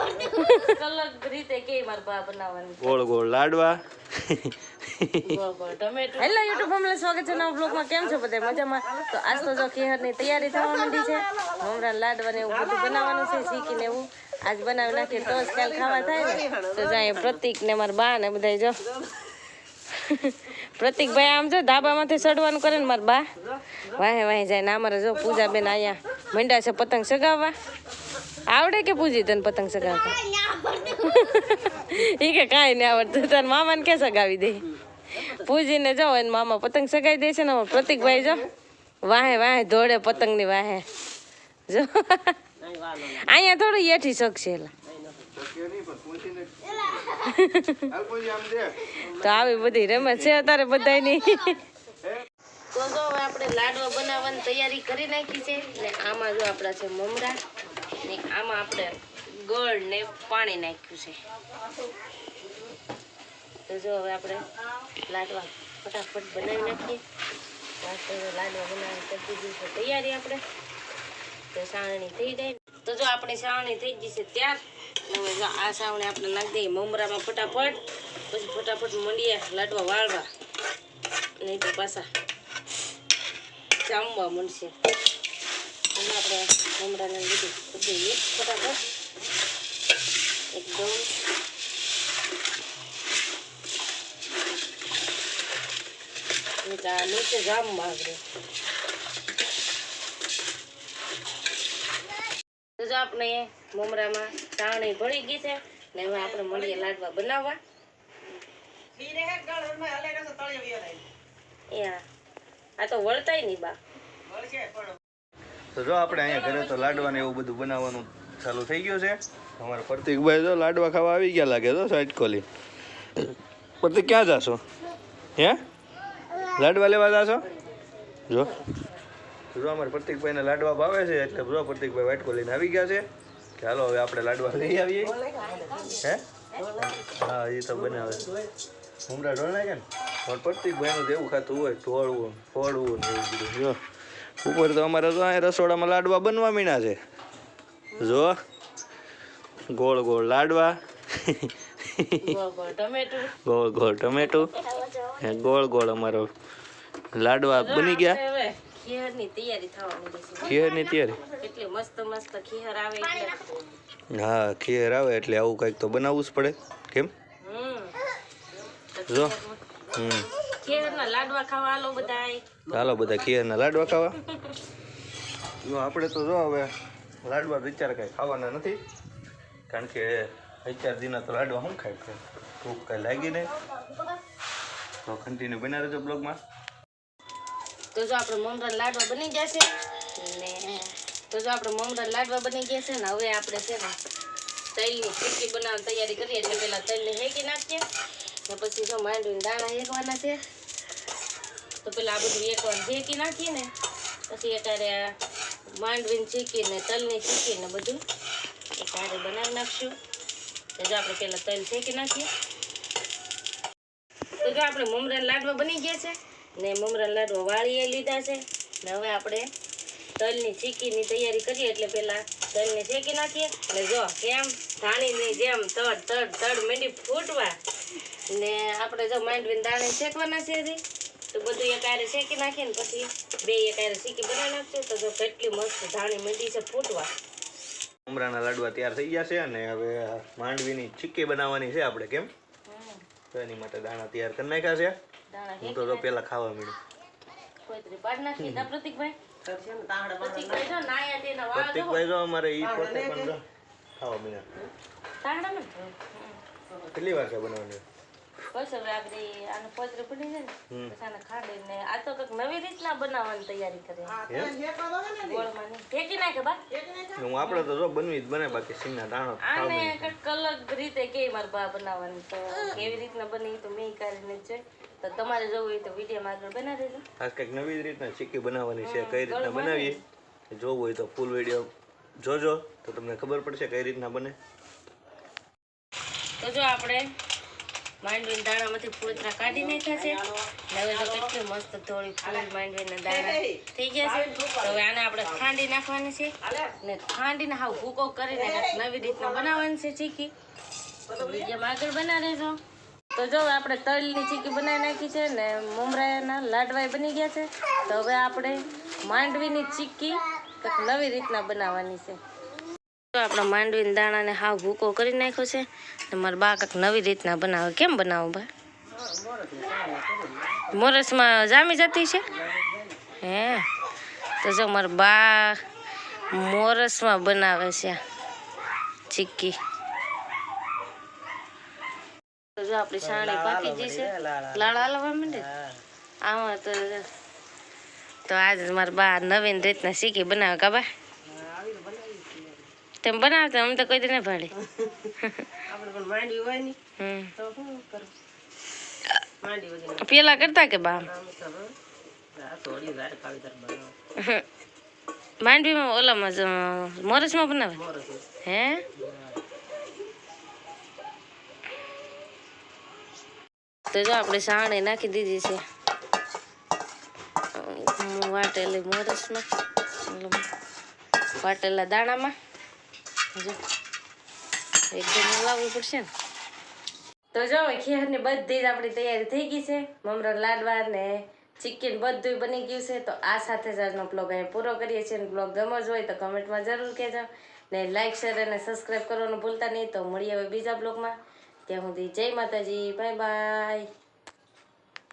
અલગ રીતે કે માર બા બનાવવાની. ગોળ ગોળ લાડવા. હેલો યુટ્યુબ ફેમિલી સ્વાગત છે નવા બ્લોગમાં કેમ છો બધા? મજામાં? તો આજ તો જો તૈયારી થવા માંડી છે. હમણાં લાડવા ને એવું બધું બનાવવાનું છે શીખીને એવું. આજ બનાવી નાખીએ તો જ કાલ ખાવા થાય ને. તો જાય પ્રતિક ને મારા બા ને બધા જો. પ્રતિકભાઈ આમ જો ધાબામાંથી ચડવાનું કરે ને મારા બા. વાહે વાહે જાય ને અમારે જો પૂજાબેન અહીંયા મંડ્યા છે પતંગ સગાવવા આવડે કે પૂજી તને પતંગ સગાવતા? એ કે કાંઈ નહીં આવડતું. તાર મામાને કે સગાવી દે? પૂજીને જાઓ એને મામા પતંગ સગાવી દે છે ને પ્રતિકભાઈ જો વાહે વાહે ધોળે પતંગની વાહે. જો. અહીંયા થોડું હેઠી શકશે એલા. તો આવી બધી રમત છે અત્યારે બધાની તો જો આપણે લાડવા બનાવવાની તૈયારી કરી નાખી છે. ને આમાં જો આપણા છે મમરા. ને આમાં આપણે ગળ ને પાણી નાખ્યું છે. તો જો હવે આપણે લાડવા ફટાફટ બનાવી નાખીએ. લાડવા બનાવી કરી દીધું તૈયારી આપણે. તો સાવણી થઈ જાય તો જો આપણી સાવણી થઈ ગઈ છે ત્યાર. જો આ સાવણી આપણે નાખી દઈએ મમરામાં ફટાફટ. પછી ફટાફટ મંડીએ લાડવા વાળવા. નહીં તો પાછા જામવા મળશે. મમરાને લીધું મિક્સ ફટાફટ એકદમ. આ નીચે જામવા આગળ જો આપણે મમરામાં ચાણી ભળી ગઈ છે ને હવે આપણે મળીએ લાડવા બનાવવા. એ આ તો વળતાય નહીં બા. તો જો આપણે અહીંયા ઘરે તો લાડવા ને એવું બધું બનાવવાનું ચાલુ થઈ ગયું છે. અમારા પ્રતિકભાઈ જો લાડવા ખાવા આવી ગયા લાગે તો સાઈડ ખોલી પ્રતિક ક્યાં જાશો? હે? લાડવા લેવા જાશો? જો. જો અમારે પ્રતિકભાઈને લાડવા ભાવે છે એટલે જો પ્રતિકભાઈ વાઇટ લઈને આવી ગયા છે. ચાલો હવે આપણે લાડવા લઈ આવીએ. હે? હા એ તો બનાવે. ઉમરા ઢોળ નાખે ને? પણ પ્રતિકભાઈનું જેવું ખાતું હોય ઢોળવું ફોડવું ને એવું બધું. જો. ઉપર તો અમારે તો અહીંયા રસોડામાં લાડવા બનવા મીણા છે. જો ગોળ ગોળ લાડવા. ગોળ ગોળ ટમેટું. ગોળ ગોળ અમારો લાડવા બની ગયા. હવે ખીહરની તૈયારી થવાની તૈયારી? કેટલી મસ્ત મસ્ત ખીહર આવે એટલે. હા ખીર આવે એટલે આવું કંઈક તો બનાવવું જ પડે. કેમ? જો હમ. ખીહરના લાડવા ખાવા આલો બધાય. ચાલો બધા ખીરના લાડવા ખાવા. જો આપણે તો જો હવે લાડવા વિચાર કાંઈ ખાવાના નથી. કારણ કે વિચાર દિના તો લાડવા શું ખાય છે ભૂખ કાંઈ લાગી નહીં. તો કન્ટિન્યુ બના રહેજો બ્લોગમાં. તો જો આપણે મમરા લાડવા બની ગયા છે. ને તો જો આપણે મમરા લાડવા બની ગયા છે ને હવે આપણે છે ને તલની ખીચડી બનાવવાની તૈયારી કરીએ. એટલે પહેલાં તલને હેકી નાખીએ. ને પછી જો માંડવીને દાણા એકવાના છે, તો પેલા આ બધું એકવાર હેકી નાખીએ ને પછી અત્યારે માંડવીને ચીકીને તલને ચીકીને બધું એકારે બનાવી નાખશું. તો જો આપણે પેલા તલ શેકી નાખીએ. તો જો આપણે મમરાના લાડવા બની ગયા છે, ને મમરાના લાડવા વાળીએ લીધા છે, ને હવે આપણે તલની ચીકીની તૈયારી કરીએ, એટલે પહેલા તલને શેકી નાખીએ. ને જો કેમ ધાણીની જેમ તડ તડ તડ મેડી ફૂટવા ને આપણે જો માંડવીને દાણે શેકવાના છે હજી તો બધું એકારે શેકી નાખીએ ને પછી બે એકારે શીકી બનાવી નાખશે. તો જો કેટલી મસ્ત ધાણી મંડી છે ફૂટવા. ઉમરાના લાડવા તૈયાર થઈ ગયા છે અને હવે માંડવીની ચીક્કી બનાવવાની છે આપણે કેમ? તો એની માટે દાણા તૈયાર કરી નાખ્યા છે. હું તો તો પહેલાં ખાવા મળ્યું પ્રતિકભાઈ? જો પ્રતિકભાઈ અમારે ઈ પોતે પણ ખાવા મળ્યા કેટલી વાર છે બનાવવાની? બસ હવે આપણે આને પોતરે પડી જાય ને પછી આને ખાંડીને આ તો કંઈક નવી રીતના બનાવવાની તૈયારી કરે. ગોળમાં નાખે બા. હું આપણે તો જો બનવી જ બને બાકી સિંગના દાણો આને કંઈક અલગ રીતે કે મારા બા બનાવવાની તો કેવી રીતના બની તો મેં કરીને છે તો તમારે જોવું હોય તો વિડીયોમાં આગળ બનાવી દેજો આ કંઈક નવી રીતના ચીક્કી બનાવવાની છે કઈ રીતના બનાવીએ? જોવું હોય તો ફૂલ વીડિયો જોજો તો તમને ખબર પડશે કઈ રીતના બને. તો જો આપણે માંડવીના દાણામાંથી પોતરા કાઢી નાખ્યા છે. હવે તો કેટલી મસ્ત થોડી ફૂલ માંડવીના દાણા થઈ ગયા છે. તો હવે આને આપણે ખાંડી નાખવાની છે. ને ખાંડીને હાવ ભૂકો કરીને નવી રીતના બનાવવાની છે ચીકી. વિડીયોમાં આગળ બના રહેજો. તો જો આપણે તળની ચીકી બનાવી નાખી છે ને મુમરાયાના લાડવાય બની ગયા છે. તો હવે આપણે માંડવીની ચીકી નવી રીતના બનાવવાની છે. આપણા માંડવીના દાણાને હાવ ભૂકો કરી નાખ્યો છે. ને મારા બા કંઈક નવી રીતના બનાવે. કેમ બનાવો બા? મોરસમાં જામી જતી છે? હે? તો જો મારા બા મોરસમાં બનાવે છે ચીક્કી. જો આપણી સાણી પાકી ગઈ છે. લાળ હાલવા માંડે? આમાં તો તો આજે મારા બા નવીન રીતના શીખી બનાવે કા બા? તેમ બનાવતા અમે તો કોઈ દે ના ભાડે પેલા કરતા કે બા? માંડવીમાં ઓલામાં મોરસમાં બનાવે? હે? તો જો આપણે સાણે નાખી દીધી છે. વાટેલી મોરસમાં વાટેલા દાણામાં. જો. એકદમ લાવવું પડશે ને. તો જો ખીરની બધી જ આપણી તૈયારી થઈ ગઈ છે. મમરા લાડવા ને ચિકન બધું બની ગયું છે. તો આ સાથે જ આજનો બ્લોગ અહીં પૂરો કરીએ છીએ. બ્લોગ ગમો જ હોય તો કમેન્ટમાં જરૂર કહેજો. ને લાઇક શેર અને સબસ્ક્રાઈબ કરવાનું ભૂલતા નહીં. તો મળીએ હવે બીજા બ્લોગમાં ત્યાં સુધી જય માતાજી. Bye bye